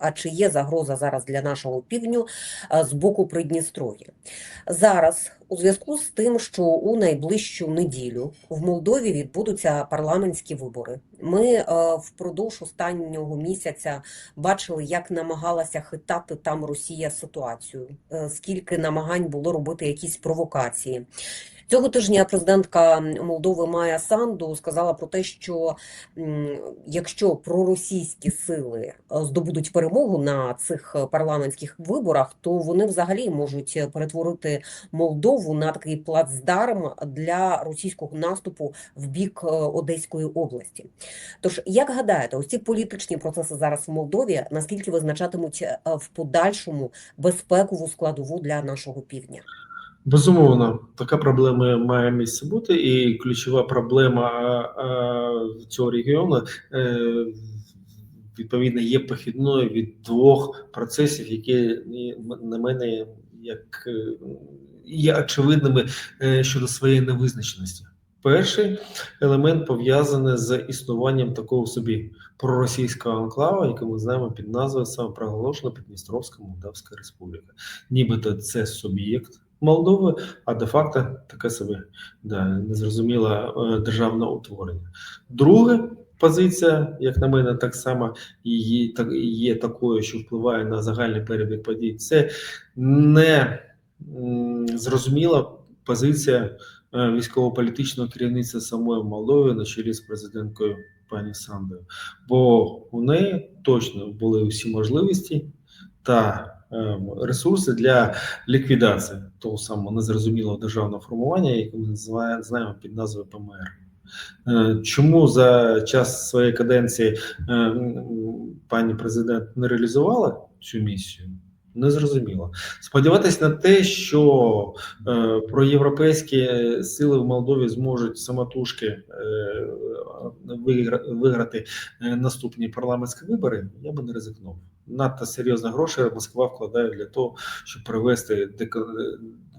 А чи є загроза зараз для нашого півдню е, з боку Придністров'я? Зараз у зв'язку з тим, що у найближчу неділю в Молдові відбудуться парламентські вибори. Ми е, впродовж останнього місяця бачили, як намагалася хитати там Росія ситуацію, е, скільки намагань було робити якісь провокації. Цього тижня президентка Молдови Майя Санду сказала про те, що якщо проросійські сили е, здобудуть перемогу на цих парламентських виборах, то вони взагалі можуть перетворити Молдову на такий плацдарм для російського наступу в бік е, Одеської області. Тож, як гадаєте, ось ці політичні процеси зараз в Молдові наскільки визначатимуть е, в подальшому безпекову складову для нашого півдня? Безумовно, така проблема має місце бути, і ключова проблема а, а, цього регіону е, відповідно є похідною від двох процесів, які на мене як е, є очевидними е, щодо своєї невизначеності. Перший елемент пов'язаний з існуванням такого собі проросійського анклава, який ми знаємо під назвою самопроголошена Підністровська Молдавська Республіка. Нібито це суб'єкт Молдови, а де-факто таке собі да, незрозуміле е, державне утворення. Друге позиція, як на мене, так само її так є такою, що впливає на загальний перебіг подій. Це не зрозуміла позиція е, військово-політичного керівництва самої Молдови на чолі з президенткою пані Сандою. Бо у неї точно були усі можливості та ресурси для ліквідації того самого незрозумілого державного формування, яке ми знаємо під назвою ПМР. Е, Чому за час своєї каденції е, пані президент не реалізувала цю місію? Не зрозуміло. Сподіватися на те, що е, проєвропейські сили в Молдові зможуть самотужки е, вигра- виграти е, наступні парламентські вибори, я би не ризикнув. Надто серйозні гроші Москва вкладає для того, щоб привести деко-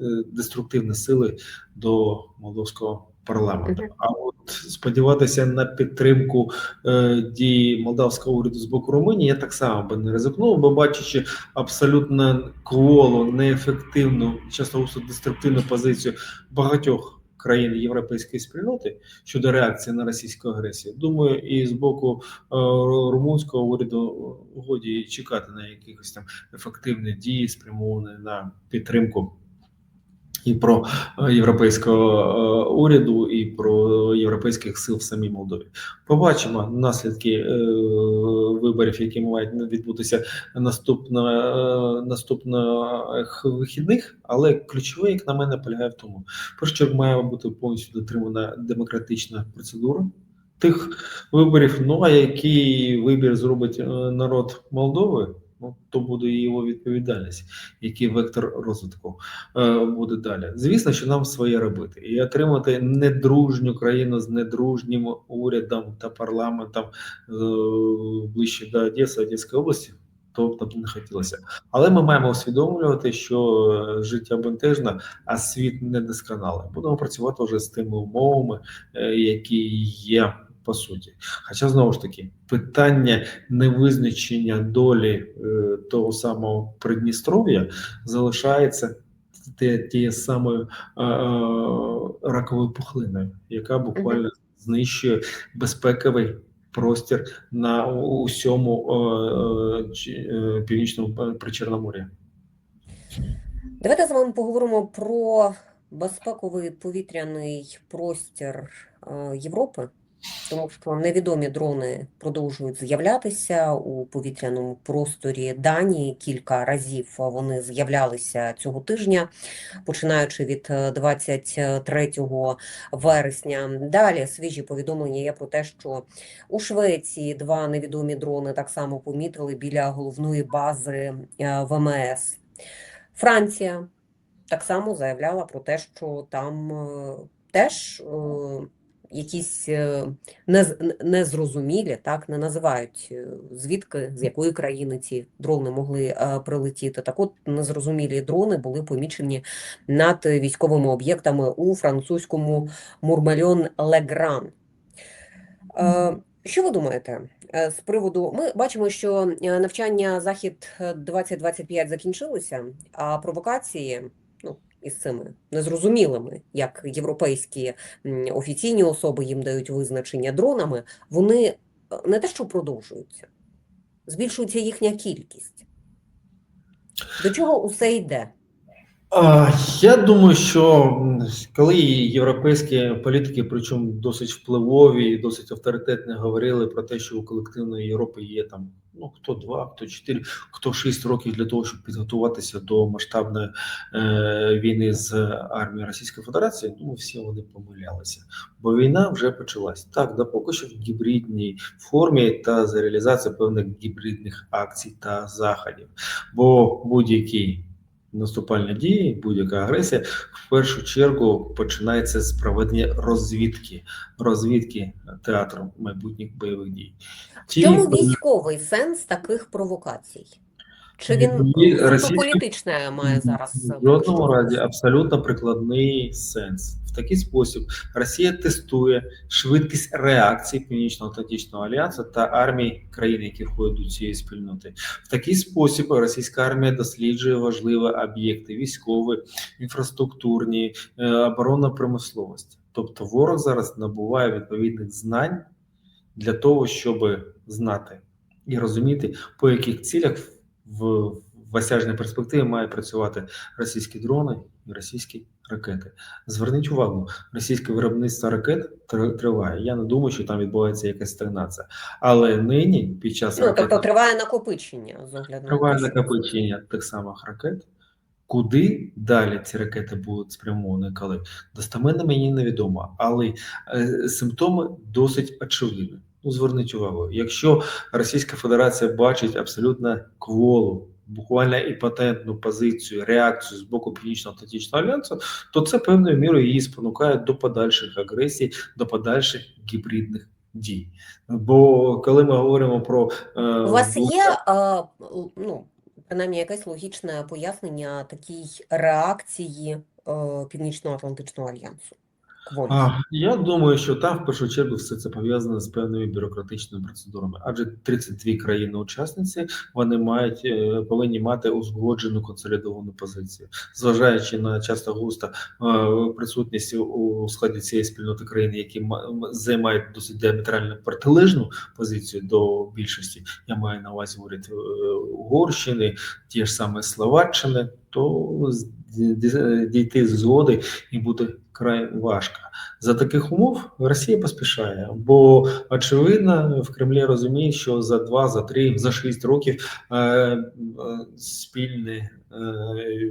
е, деструктивні сили до молдовського парламенту. А от сподіватися на підтримку е, дії молдавського уряду з боку Румунії, я так само би не ризикнув, бо бачачи абсолютно кволу, неефективну, часто деструктивну позицію багатьох країн європейської спільноти щодо реакції на російську агресію. Думаю, і з боку е, румунського уряду годі чекати на якихось там ефективні дії, спрямовані на підтримку. І про е, європейського е, уряду, і про європейських сил в самій Молдові. Побачимо наслідки е, виборів, які мають відбутися наступно, е, наступних вихідних. Але ключове, як на мене, полягає в тому, про що має бути повністю дотримана демократична процедура тих виборів. Ну а який вибір зробить е, народ Молдови? Ну, то буде його відповідальність, який вектор розвитку е, буде далі. Звісно, що нам своє робити і отримати недружню країну з недружнім урядом та парламентом е, ближче до Одеси, Одеської області. Тобто не хотілося, але ми маємо усвідомлювати, що е, життя бентежне, а світ недосконалий. Будемо працювати вже з тими умовами, е, які є по суті. Хоча знову ж таки питання невизначення долі е, того самого Придністров'я залишається те- тією самою е, е, раковою пухлиною, яка буквально знищує безпековий простір на усьому е, е, е, північному причорномор'ї. Давайте з вами поговоримо про безпековий повітряний простір е, Європи, тому що невідомі дрони продовжують з'являтися у повітряному просторі Данії. Кілька разів вони з'являлися цього тижня, починаючи від е, 23 вересня. Далі свіжі повідомлення є про те, що у Швеції два невідомі дрони так само помітили біля головної бази е, ВМС. Франція так само заявляла про те, що там е, теж е, якісь е, незрозумілі, так не називають е, звідки, з якої країни ці дрони могли е, прилетіти. Так от незрозумілі дрони були помічені над військовими об'єктами у французькому Мурмальон Легран. Що ви думаєте з приводу? Ми бачимо, що навчання Захід е, 2025 закінчилося, а провокації, із цими незрозумілими, як європейські офіційні особи їм дають визначення дронами, вони е, не те, що продовжуються, збільшується їхня кількість. До чого усе йде? Я думаю, що коли європейські політики, причому досить впливові і досить авторитетні, говорили про те, що у колективної Європи є там ну хто два, хто чотири, хто шість років для того, щоб підготуватися до масштабної е, війни з армією Російської Федерації, ну всі вони помилялися, бо війна вже почалась. Так, да поки що в гібридній формі та за реалізацію певних гібридних акцій та заходів, бо будь-які наступальні дії, будь-яка агресія в першу чергу починається з проведення розвідки, розвідки театру майбутніх бойових дій. В чому військовий сенс таких провокацій? Чи він Ні, політичне має зараз? в жодному разі абсолютно прикладний сенс. В такий спосіб Росія тестує швидкість реакції Північно-Атлантичного альянсу та армій країн, які входять до цієї спільноти. В такий спосіб російська армія досліджує важливі об'єкти військові, інфраструктурні, е, оборонна промисловість. Тобто ворог зараз набуває відповідних знань для того, щоб знати і розуміти, по яких цілях в в осяжній перспективі має працювати російські дрони російські ракети. Зверніть увагу, російське виробництво ракет триває. Я не думаю, що там відбувається якась стагнація. Але нині, під час Ну, тобто триває накопичення з огляду триває що- накопичення тих самих ракет. Куди далі ці ракети будуть спрямовані, коли достеменно мені невідомо, але е, симптоми досить очевидні. Ну, зверніть увагу, якщо Російська Федерація бачить абсолютно кволу, буквально імпотентну позицію, реакцію з боку Північно-Атлантичного альянсу, то це певною мірою її спонукає до подальших агресій, до подальших гібридних дій. Бо коли ми говоримо про е, У вас є, л- ну, принаймні, якесь логічне пояснення такій реакції е, Північно-Атлантичного альянсу? А, я думаю, що там в першу чергу все це пов'язане з певними бюрократичними процедурами, адже 32 країни-учасниці вони мають е, повинні мати узгоджену консолідовану позицію, зважаючи на часто густо е, присутність у складі цієї спільноти країн, які ма- займають досить діаметрально протилежну позицію до більшості. Я маю на увазі уряд е, Угорщини, ті ж саме Словаччини, то дійти згоди і буде край важко. За таких умов Росія поспішає, бо очевидно в Кремлі розуміють, що за два, за три, за шість років е, е, спільне е,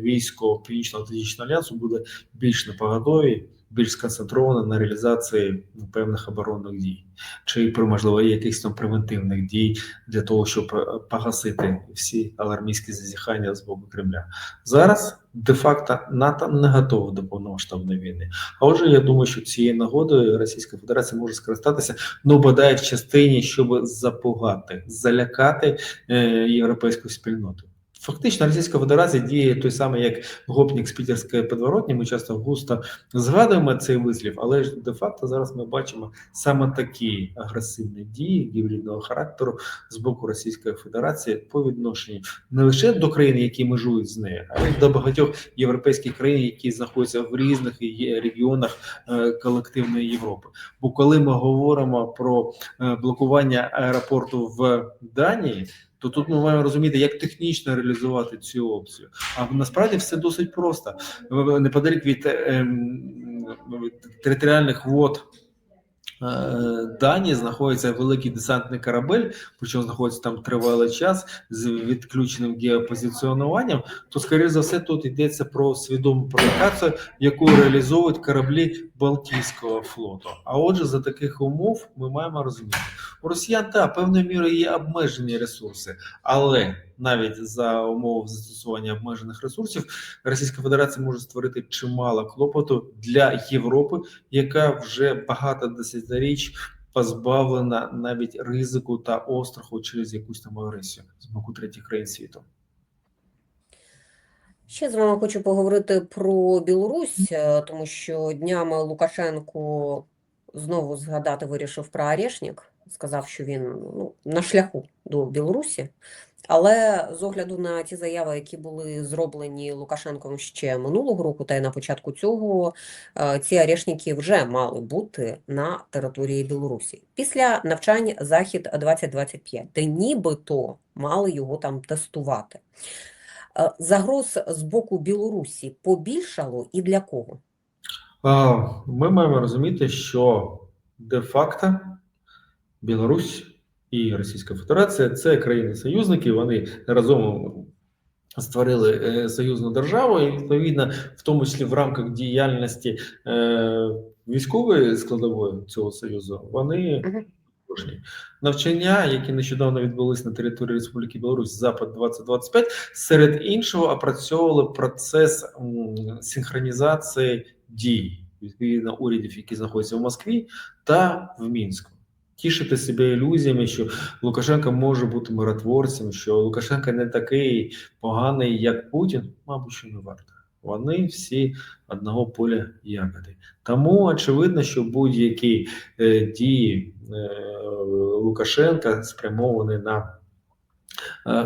військо Північно-Атлантичного альянсу буде більш напоготові, більш сконцентроване на реалізації ну, певних оборонних дій, чи при можливо якихось там превентивних дій для того, щоб е, погасити всі алармійські зазіхання з боку Кремля. Зараз де-факто НАТО не готова до повномасштабної війни. А отже, я думаю, що цією нагодою Російська Федерація може скористатися, ну бодай в частині, щоб запугати, залякати е, європейську спільноту. Фактично, Російська Федерація діє той самий, як гопнік з Пітерської подворотні. Ми часто густо згадуємо цей вислів, але ж де-факто зараз ми бачимо саме такі агресивні дії гібридного характеру з боку Російської Федерації по відношенню не лише до країн, які межують з нею, а й до багатьох європейських країн, які знаходяться в різних регіонах е, колективної Європи. Бо коли ми говоримо про е, блокування аеропорту в Данії. То тут ми маємо розуміти, як технічно реалізувати цю опцію. А насправді все досить просто. Неподалік від ем, територіальних вод Данії знаходиться великий десантний корабель, причому знаходиться там тривалий час з відключеним геопозиціонуванням, то, скоріше за все, тут йдеться про свідому провокацію, яку реалізовують кораблі Балтійського флоту. А отже, за таких умов ми маємо розуміти, у росіян та певною мірою є обмежені ресурси, але навіть за умов застосування обмежених ресурсів Російська Федерація може створити чимало клопоту для Європи, яка вже багато десятиріч позбавлена навіть ризику та остраху через якусь там агресію з боку третіх країн світу. Ще з вами хочу поговорити про Білорусь, е, тому що днями Лукашенко знову згадати вирішив про Орешник. сказав, що він ну, на шляху до Білорусі. Але з огляду на ті заяви, які були зроблені Лукашенком ще минулого року, та й на початку цього, е, ці арешники вже мали бути на території Білорусі після навчань Захід 2025, де нібито мали його там тестувати. Е, Загроз з боку Білорусі побільшало і для кого? Ми маємо розуміти, що де-факто Білорусь і Російська Федерація це країни-союзники, вони разом створили е, союзну державу, і відповідно, в тому числі в рамках діяльності е, військової складової цього союзу, вони. Дружні. Навчання, які нещодавно відбулись на території Республіки Білорусь Запад 2025, серед іншого опрацьовували процес синхронізації дій відповідно урядів, які знаходяться в Москві та в Мінську. Тішити себе ілюзіями, що Лукашенко може бути миротворцем, що Лукашенко не такий поганий, як Путін, мабуть, що не варто. Вони всі одного поля ягоди. Тому очевидно, що будь-які е, дії е, Лукашенка спрямовані на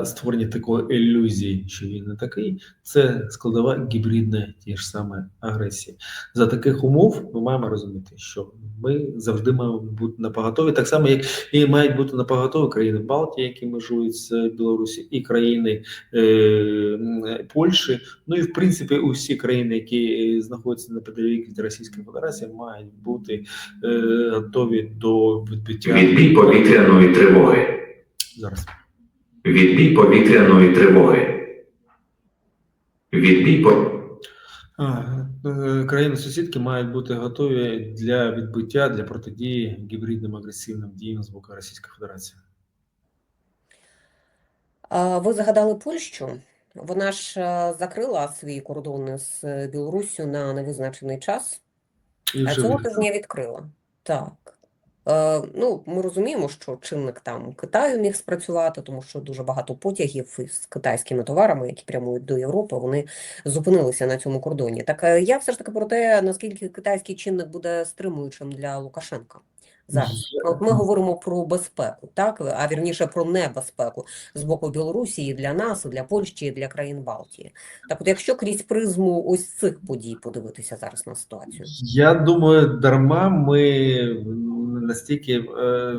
створення такої ілюзії, що він не такий, це складова гібридної ті ж саме агресії. За таких умов ми маємо розуміти, що ми завжди маємо бути на поготові, так само як і мають бути на поготові країни Балтії, які межують з Білорусі, і країни е, Польщі. Ну і в принципі усі країни, які знаходяться на неподалік від Російської Федерації, мають бути е, готові до відбиття Відбій повітряної тривоги. зараз. Відбій повітряної тривоги. Відбій по... е, Країни-сусідки мають бути готові для відбиття для протидії гібридним агресивним діям з боку Російської Федерації. Ви згадали Польщу. Вона ж е, закрила свої кордони з е, Білоруссю на невизначений час, І а цього тижня відкрила. Так. Е, ну, ми розуміємо, що чинник там Китаю міг спрацювати, тому що дуже багато потягів із китайськими товарами, які прямують до Європи, вони зупинилися на цьому кордоні. Так е, я все ж таки про те, наскільки китайський чинник буде стримуючим для Лукашенка зараз. От ми говоримо про безпеку, так, а вірніше про небезпеку з боку Білорусі і для нас, і для Польщі, і для країн Балтії. Так от, якщо крізь призму ось цих подій подивитися зараз на ситуацію. Я думаю, дарма ми настільки е,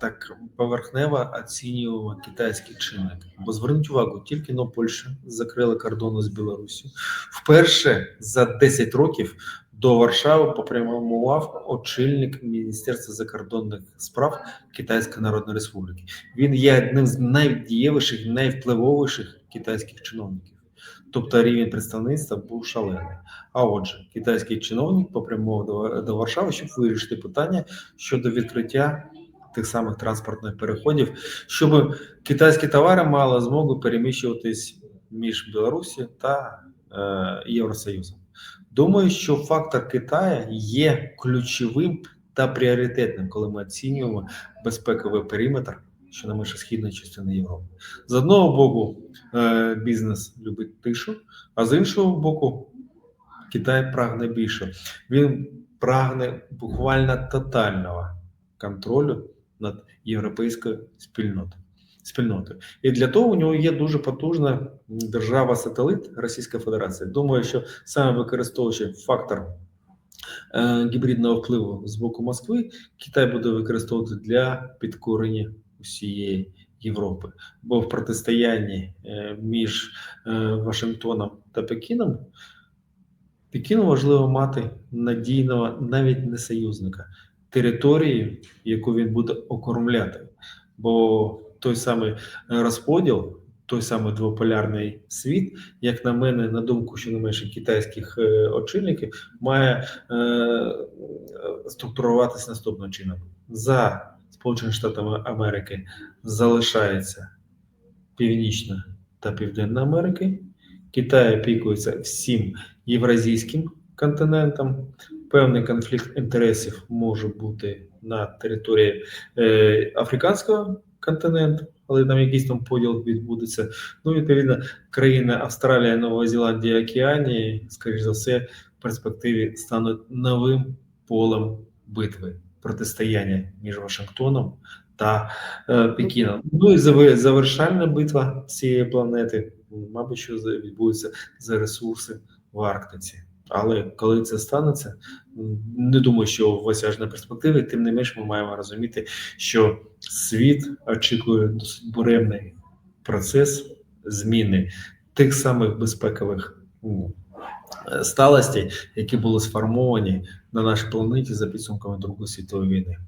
так поверхнево оцінюємо китайський чинник. Бо зверніть увагу, тільки но Польща закрила кордони з Білорусі. Вперше за 10 років до Варшави попрямував очільник Міністерства закордонних справ Китайської Народної Республіки. Він є одним з найдієвіших, найвпливовіших китайських чиновників. Тобто рівень представництва був шалений. А отже, китайський чиновник попрямував до, до Варшави, щоб вирішити питання щодо відкриття тих самих транспортних переходів, щоб китайські товари мали змогу переміщуватись між Білорусі та е, Євросоюзом. Думаю, що фактор Китаю є ключовим та пріоритетним, коли ми оцінюємо безпековий периметр, що на межі східної частини Європи. З одного боку, е, бізнес любить тишу, а з іншого боку, Китай прагне більше. Він прагне буквально тотального контролю над європейською спільнотою. Спільнотою. І для того у нього є дуже потужна держава-сателит Російська Федерація. Думаю, що саме використовуючи фактор е, гібридного впливу з боку Москви, Китай буде використовувати для підкорення усієї Європи. Бо в протистоянні е, між е, Вашингтоном та Пекіном Пекіну важливо мати надійного навіть не союзника, територію, яку він буде окормляти. Бо той самий е, розподіл, той самий двополярний світ, як на мене, на думку щонайменше китайських очільників, має е, структуруватися наступним чином. За Сполученими Штатами Америки залишається Північна та Південна Америки. Китай опікується всім євразійським континентом. Певний конфлікт інтересів може бути на території е, африканського континенту, але там якийсь там поділ відбудеться. Ну, відповідно, країни Австралія, Нова Зеландія, Океанії, скоріш за все, в перспективі стануть новим полем битви. Протистояння між Вашингтоном та е, Пекіном. Ну і завершальна битва цієї планети, мабуть, що відбудеться за ресурси в Арктиці. Але коли це станеться, не думаю, що в осяжній перспективі, тим не менш, ми маємо розуміти, що світ очікує досить буремний процес зміни тих самих безпекових сталостей, які були сформовані на нашій планеті за підсумками Другої світової війни.